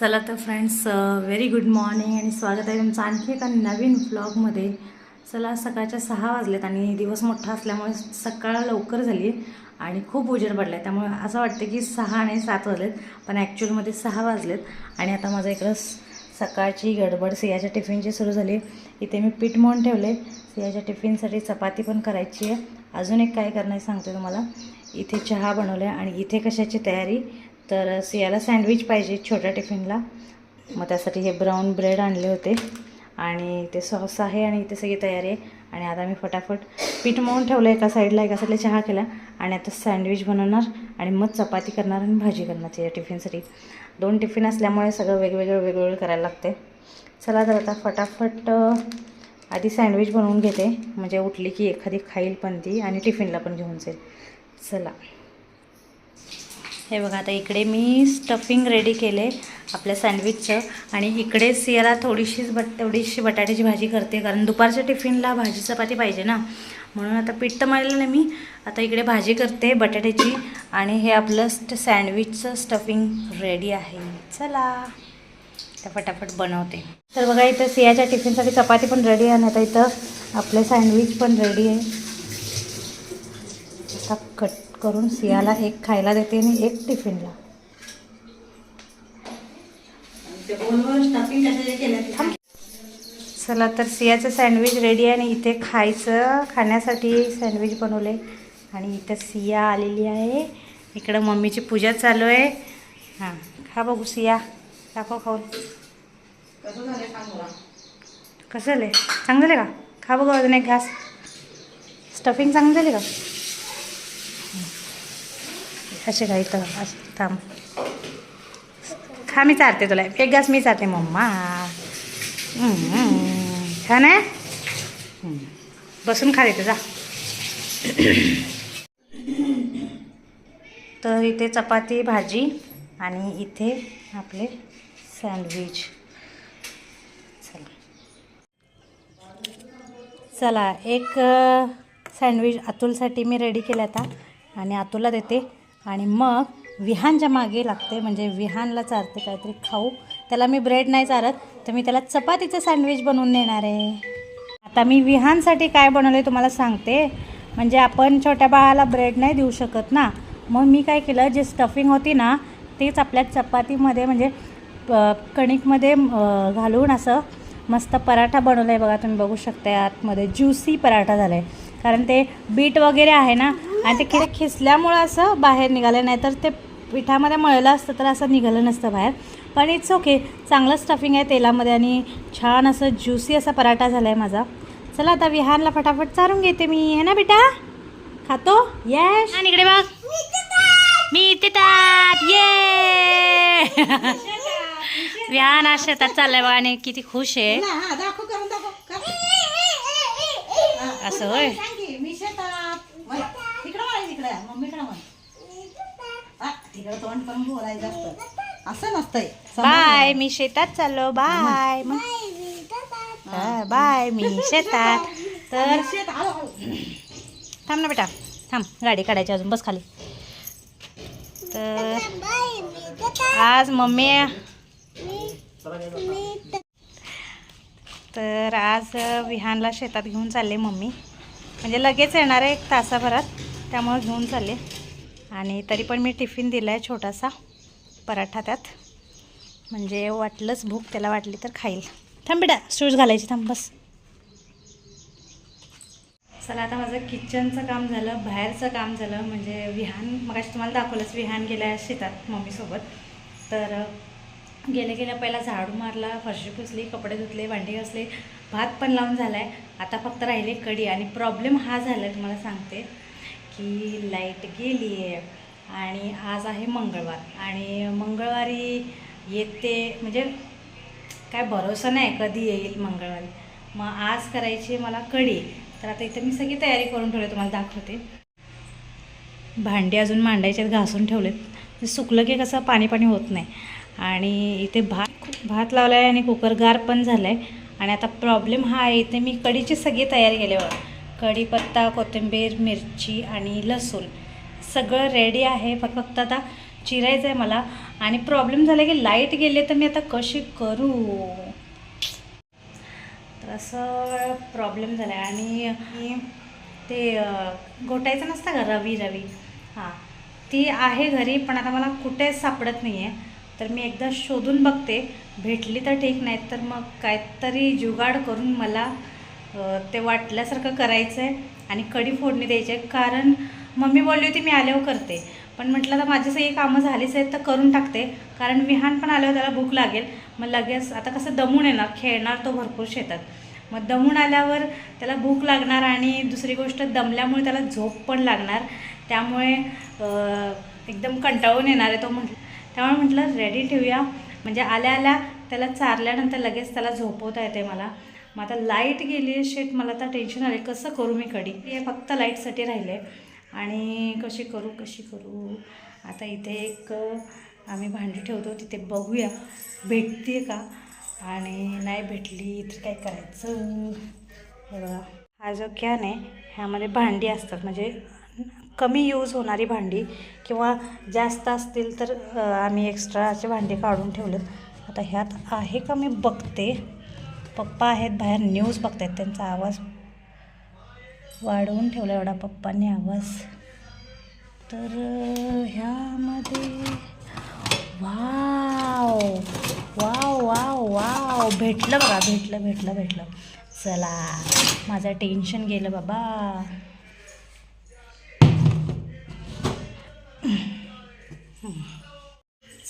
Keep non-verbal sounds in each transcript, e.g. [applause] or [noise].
चला तर friends very good morning आणि स्वागत आहे तुमचं आणखी एका नवीन व्लॉगमध्ये चला सकाळच्या सहा वाजलेत आणि दिवस मोठा असल्यामुळे सकाळ लवकर झाली आणि खूप उजेड पडला आहे त्यामुळे असं वाटतं की सहा आणि सात वाजलेत पण ॲक्च्युअलमध्ये सहा वाजलेत. आणि आता माझं इकडं स- सकाळची गडबड सियाच्या टिफिनची सुरू झाली. इथे मी पीठ मळून ठेवले सियाच्या टिफिनसाठी चपाती पण करायची आहे. अजून एक काय करणार सांगते तुम्हाला. इथे चहा बनवला आहे आणि इथे कशाची तयारी? तर सियाला सँडविच पाहिजे छोट्या टिफिनला. मग त्यासाठी हे ब्राऊन ब्रेड आणले होते. आणि ते सॉस आहे आणि इथे सगळी तयारी आहे. आणि आता मी फटाफट पीठ मळून ठेवलं एका साईडला एका साईडला चहा केला. आणि आता सँडविच बनवणार आणि मग चपाती करणार आणि भाजी करणार तिच्या टिफिनसाठी. दोन टिफिन असल्यामुळे सगळं वेगवेगळं वेगवेगळं करायला लागते चला तर आता फटाफट आधी सँडविच बनवून घेते. म्हणजे उठली की एखादी खाईल पण ती आणि टिफिनला पण घेऊन जाईल. चला. हे बघा आता इकडे मी स्टफिंग रेडी केले आपल्या सँडविचचं आणि इकडे सियाला थोडीशीच बट थोडीशी बटाट्याची भाजी करते कारण दुपारच्या टिफिनला भाजी चपाती पाहिजे ना. म्हणून आता पीठ तर मारलं नाही मी. आता इकडे भाजी करते बटाट्याची. आणि हे आपलं स्ट सँडविचचं स्टफिंग रेडी आहे. चला. तर फटाफट बनवते. तर बघा इथं सियाच्या टिफिनसाठी चपाती पण रेडी आहे आणि आता इथं आपले सँडविच पण रेडी आहे. आता कट करून सियाला एक खायला देते आणि एक टिफिनला. चला तर सियाचं सँडविच रेडी आहे आणि इथे खायचं खाण्यासाठी सँडविच बनवले. आणि इथं सिया आलेली आहे. इकडं मम्मीची पूजा चालू आहे. हां खा बघू सिया. दाखव खाऊन. कसं झालं चांगलं आहे का? खा बघू अजून एक घास. स्टफिंग चांगलं झाले का? असे काही तर असं थांब. खा मी चालते तुला. एक घास मी चालते मम्मा. छान आहे? बसून खा देते जा. तर इथे चपाती भाजी आणि इथे आपले सँडविच. चला. चला एक सँडविच अतुलसाठी मी रेडी केलं आता आणि अतुलला देते. आणि मग विहानच्या मागे लागते म्हणजे विहानला चारते काहीतरी खाऊ. त्याला मी ब्रेड नाही चारत तर मी त्याला चपातीचं सँडविच बनवून देणार आहे. आता मी विहानसाठी काय बनवले तुम्हाला सांगते. म्हणजे आपण छोट्या बाळाला ब्रेड नाही देऊ शकत ना. मग मी काय केलं जे स्टफिंग होती ना तेच आपल्या चपातीमध्ये म्हणजे कणिकमध्ये घालून असं मस्त पराठा बनवला आहे बघा तुम्ही बघू शकता आतमध्ये. ज्युसी पराठा झाला आहे कारण ते बीट वगैरे आहे ना आणि ते खि खिसल्यामुळं असं बाहेर निघालं नाही. तर ते पिठामध्ये मळलं असतं तर असं निघालं नसतं बाहेर. पण इट्स ओके चांगलं स्टफिंग आहे तेलामध्ये आणि छान असं ज्युसी असा पराठा झाला आहे माझा. चला आता विहानला फटाफट चारून घेते मी. है ना बेटा? खातो? येस आणि इकडे बघ. मी इथे तात. ये [laughs] विहान आज शेतात चाललंय बघा आणि किती खुश आहे. हा दाखव करून दाखव. कर. असं होय? तिकडं तोंड करून बोलायचं जास्त असं नसतंय. बाय मी शेतात चाललो. बाय. मग हा, बाय मी शेतात. तर शेत आलो आलो. थांब ना बेटा. थांब गाडी काढायची अजून. बस खाली. तर आज मम्मी तर आज विहानला शेतात घेऊन चालले मम्मी. म्हणजे लगेच येणार आहे एक तासाभरात. त्यामुळं घेऊन चालले. आणि तरी पण मी टिफिन दिला आहे छोटासा पराठा त्यात. म्हणजे वाटलंच भूक त्याला वाटली तर खाईल. थांब बेटा शूज घालायची थांब बस. चला आता माझं किचनचं काम झालं बाहेरचं काम झालं म्हणजे विहान मग तुम्हाला दाखवलंच विहान गेल्या शेतात मम्मीसोबत. तर गेल्या गेल्या पहिला झाडू मारला फरशी पुसली कपडे धुतले भांडी घासले भात पण लावून झाला आहे आता फक्त राहिले कढी आणि प्रॉब्लेम हा झाला आहे तुम्हाला सांगते. की लाइट गेली आहे आणि आज आहे मंगळवार. आणि मंगळवारी येते म्हणजे काय भरोसा नाही कधी येईल मंगळवारी. मग आज करायची मला कढी. तर आता इथे मी सगळी तयारी करून ठेवली तुम्हाला दाखवते. भांडी अजून मांडायच्यात घासून ठेवलेत. सुकलं की कसं पाणी पाणी होत नाही. आणि इथे भात भात लावला आहे आणि कुकर गार पण झालं आहे आणि आता प्रॉब्लेम हा आहे इथे मी कढीची सगळी तयारी केल्यावर कढीपत्ता कोथिंबीर मिरची आणि लसूण. सगळं रेडी आहे. फक्त फक्त आता चिरायचं आहे मला. आणि प्रॉब्लेम झाला की लाइट गेले तर मी आता कशी करू? तर असं प्रॉब्लेम झाला आहे आणि ते अं, घोटायचं नसतं का? रवी रवी. हां. ती आहे घरी पण आता मला कुठे सापडत नाही आहे तर मी एकदा शोधून बघते. भेटली तर ठीक नाही तर मग काहीतरी जुगाड करून मला ते वाटल्यासारखं करायचं आहे आणि कढी फोडणी द्यायची आहे. कारण मम्मी बोलली होती मी आल्यावर करते. पण म्हटलं तर माझी सगळी कामं झालीच आहेत तर करून टाकते. कारण विहान पण आल्यावर त्याला भूक लागेल. मग लगेच आता कसं दमून येणार खेळणार तो भरपूर शेतात. मग दमून आल्यावर त्याला भूक लागणार आणि दुसरी गोष्ट दमल्यामुळे त्याला झोप पण लागणार. त्यामुळे एकदम कंटाळून येणार आहे तो म्हटलं त्यामुळे म्हटलं रेडी ठेवूया. म्हणजे आल्या आल्या त्याला चारल्यानंतर लगेच त्याला झोपवता येते मला. मग आता लाइट गेली शेट मला आता टेन्शन आले कसं करू मी कडी? हे फक्त लाईटसाठी राहिले आणि कशी करू कशी करू? आता इथे एक आम्ही भांडी ठेवतो तिथे बघूया. भेटते का? आणि नाही भेटली तर काय करायचं? हे बघा. हा जो कॅन आहे ह्यामध्ये भांडी असतात. म्हणजे कमी यूज होणारी भांडी किंवा जास्त असतील तर आम्ही एक्स्ट्राचे भांडी काढून ठेवलेत. आता ह्यात आहे का मी बघते. पप्पा आहेत बाहेर न्यूज बघतायत. त्यांचा आवाज वाढवून ठेवला एवढा पप्पांनी आवाज. तर ह्यामध्ये वाव वाव वाव वाव. भेटलं बघा भेटलं भेटलं भेटलं. चला माझं टेन्शन गेलं बाबा.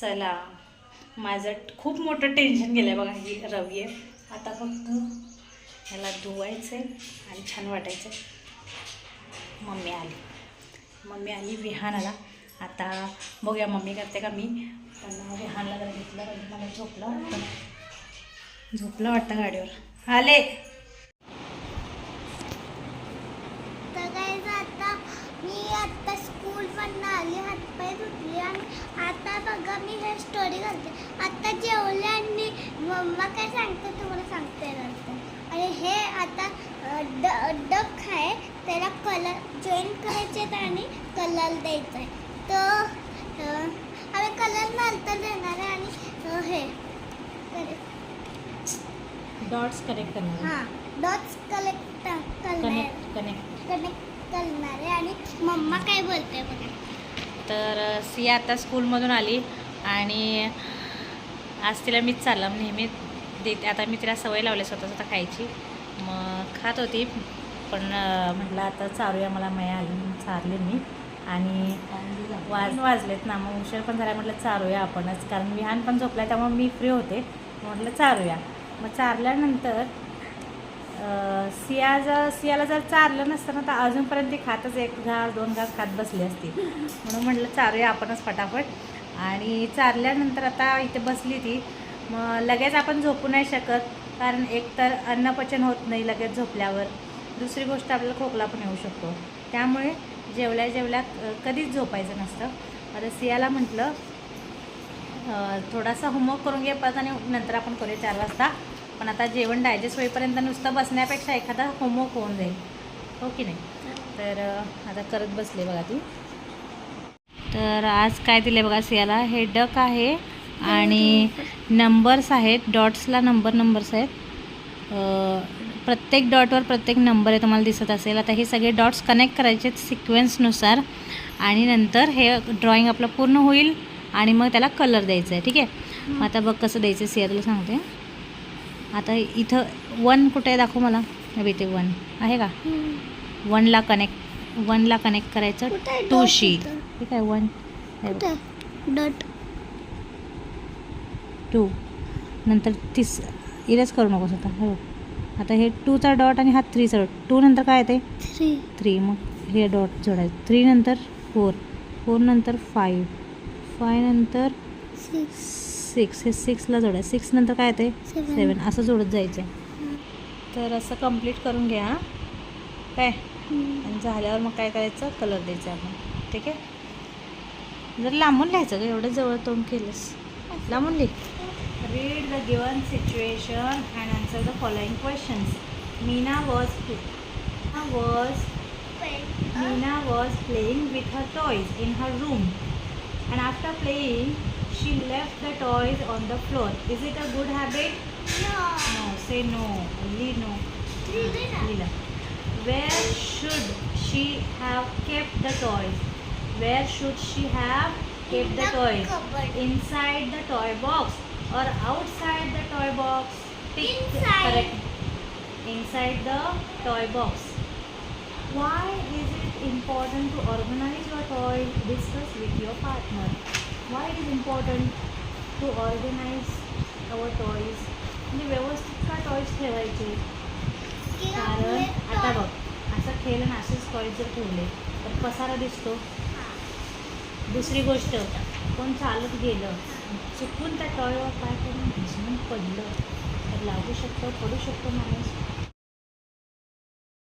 चला माझं खूप मोठं टेन्शन गेलं आहे बघा ही रवी आहे. आता फक्त ह्याला धुवायचं आहे आणि छान वाटायचं मम्मी आली. मम्मी आली विहानाला. आता बघूया मम्मी करते का मी. पण विहानला जर घेतलं मला झोपलं वाटतं. झोपलं वाटतं गाडीवर. आले तर काय आता मी आता स्कूल पण हातपाय धुतले आणि आता बघा मी हे स्टोरी घालते. आता जेवले आणि मम्मा काय सांगते तुम्हाला सांगते नंतर आणि हे आता ड डक आहे त्याला कलर जॉईन करायचे आणि कलर द्यायचा आहे तर आम्ही कलर नंतर देणार आहे आणि हे डॉट्स कनेक्ट करणार हां dots collect connect connect connect करणार आहे. आणि मम्मा काय बोलते बघा. तर सी सिया आता स्कूलमधून आली आणि आज तिला मीच चाललं. नेहमी देते आता मी तिला सवय लावली स्वतः स्वतः खायची. मग खात होती पण म्हटलं आता चारूया मला मया आली चारले मी आणि वाज वाजलेत ना मग उशीर पण झाला म्हटलं चारूया आपणच. कारण विहान पण झोपला त्यामुळे मी फ्री होते. म्हटलं चारूया मग चारल्यानंतर सिया जर सियाला जर चारलं नसतं ना तर अजूनपर्यंत ती खातच एक घास दोन घास खात बसली असती. म्हणून म्हटलं चारूया आपणच फटाफट आणि चारल्यानंतर आता इथे बसली ती. मग लगेच आपण झोपू नाही शकत कारण एकतर अन्नपचन होत नाही लगेच झोपल्यावर. दुसरी गोष्ट आपल्याला खोकला पण येऊ शकतो. त्यामुळे जेवल्या जेवल्या कधीच झोपायचं नसतं. आता सियाला म्हटलं थोडासा होमवर्क करून घे परत आणि नंतर आपण करूया चार वाजता. पण आता जेवण डायजेस्ट होईपर्यंत नुसतं बसण्यापेक्षा एखादा होमवर्क होऊन जाईल. हो की नाही? तर आता करत बसले बघा ती. तर आज काय दिले बघा सियाला? हे डक आहे आणि नंबर्स आहेत. डॉट्सला नंबर नंबर्स आहेत. प्रत्येक डॉटवर प्रत्येक नंबर आहे तुम्हाला दिसत असेल. आता हे सगळे डॉट्स कनेक्ट करायचे सिक्वेन्सनुसार आणि नंतर हे ड्रॉइंग आपलं पूर्ण होईल आणि मग त्याला कलर द्यायचा आहे. ठीक आहे? मग आता बघ कसं द्यायचं सिया तुला सांगते. आता इथं वन कुठे आहे दाखव मला. हे इथे वन. आहे का? वनला कनेक्ट वनला कनेक्ट करायचं कुठे टू dot शी इथं? ठीक आहे वन. डॉट टू नंतर तीस. इरेज करू नकोस आता. हे. आता हे टूचा डॉट आणि हा थ्रीचा डॉट टू नंतर काय येते थ्री थ्री मग हे डॉट जोडायचं. थ्री नंतर फोर फोर नंतर फाईव्ह फाय नंतर सिक्स सिक्स हे सिक्सला जोडायचं सिक्स नंतर काय येते सेवन सेवन असं जोडत जायचं. तर असं कंप्लीट करून घ्या काय? आणि झाल्यावर मग काय करायचं? कलर द्यायचा आपण. ठीक आहे? जर लांबून लिहायचं का एवढं जवळ तोंड केलंस. लांबून लिह. Read the given situation and answer the following questions Meena was Meena was Meena was playing with her toys in her room and after playing she left the toys on the floor is it a good habit No. no say no only no not. Lila. Where should she have kept the toys? Where should she have kept In the the toys? cupboard. Inside the toy box or outside the toy box? Tick. Inside. Correct. Inside the toy box. Why is it important to organize your toys? Discuss with your partner. Why it is important to organize our toys? म्हणजे व्यवस्थित का toys ठेवायचे? कारण आता बघ असं खेळ आणि असेच टॉईज जर ठेवले तर पसारा दिसतो. दुसरी गोष्ट कोण चालत गेलं चुकून त्या टॉयवर पाय करून भिजवून पडलं तर लागू शकतं पडू शकतो माणूस.